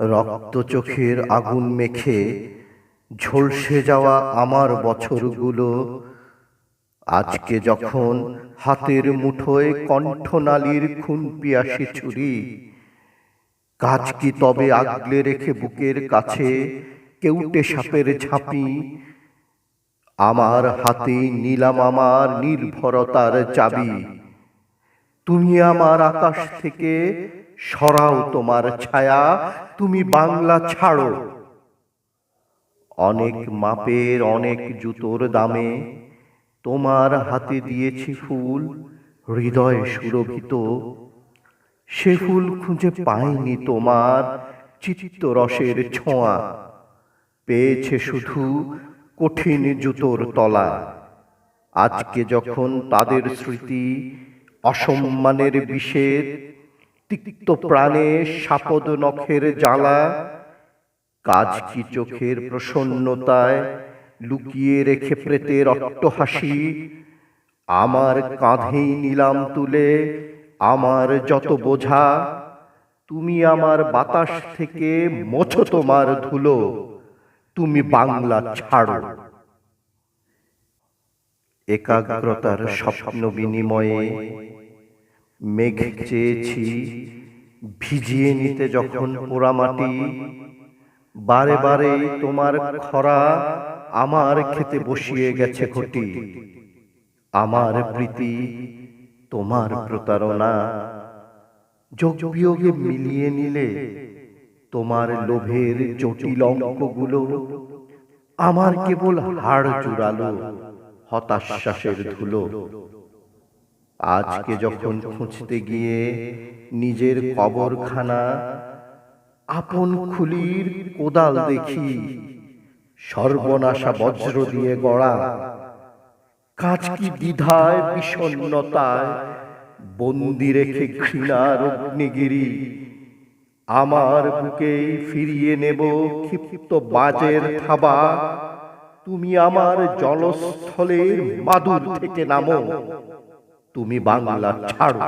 রক্ত চোখের আগুন মেখে ঝলসে যাওয়া আমার বছরগুলো, আজকে যখন হাতের মুঠোয় কণ্ঠনালীর খুন পিয়াসি ছুরি, কাজ কি তবে আগলে রেখে বুকের কাছে কেউটে সাপের ঝাঁপি? আমার হাতে নিলাম আমার নির্ভরতার চাবি। তুমি আমার আকাশ থেকে সরাও তোমার ছায়া, তুমি বাংলা ছাড়ো। অনেক মাপের অনেক জুতোর দামে তোমার হাতে দিয়েছি ফুল, হৃদয় সুরভিত। সে ফুল খুঁজে পাইনি তোমার চিত্ত রসের ছোঁয়া, পেয়েছে শুধু কঠিন জুতোর তলা। আজকে যখন তাদের স্মৃতি অসম্মানের বিষের তিক্ত প্রাণে সাপদ নখের জ্বালা কাজ কি চোখের প্রসন্নতায় লুকিয়ে রেখে প্রেতের অট্টহাসি আমার কাঁধেই নিলাম তুলে, আমার যত বোঝা, তুমি আমার বাতাস থেকে মোছো তোমার ধুলো, তুমি বাংলা ছাড়ো। একাগ্রতার স্বপ্ন বিনিময়ে মেঘ চেয়েছি, ভিজিয়ে নিতে যখন পোড়ামাটি, বারে বারে তোমার খরা আমার খেতে বসিয়ে গেছে ঘটি। আমার প্রীতি, তোমার প্রতারণা, যোগ বিয়োগে মিলিয়ে নিলে তোমার লোভের জটিল অঙ্কগুলো আমার কেবল হাড় জুড়ালো, হতাশ্বাসের ধুলো। আজকে যখন খুঁজতে গিয়ে নিজের কবরখানা আপন খুলির কোদাল দেখি, সর্বনাশা বজ্র দিয়ে গড়া। কাজ দ্বিধায় বিষণ্নতায় বন্দি রেখে ঘৃণার অগ্নিগিরি আমার বুকে ফিরিয়ে নেব ক্ষিপ্ত বাজের থাবা। তুমি আমার জলস্থলের মাদুর থেকে নামো। তুমি বাংলা ছাড়ো।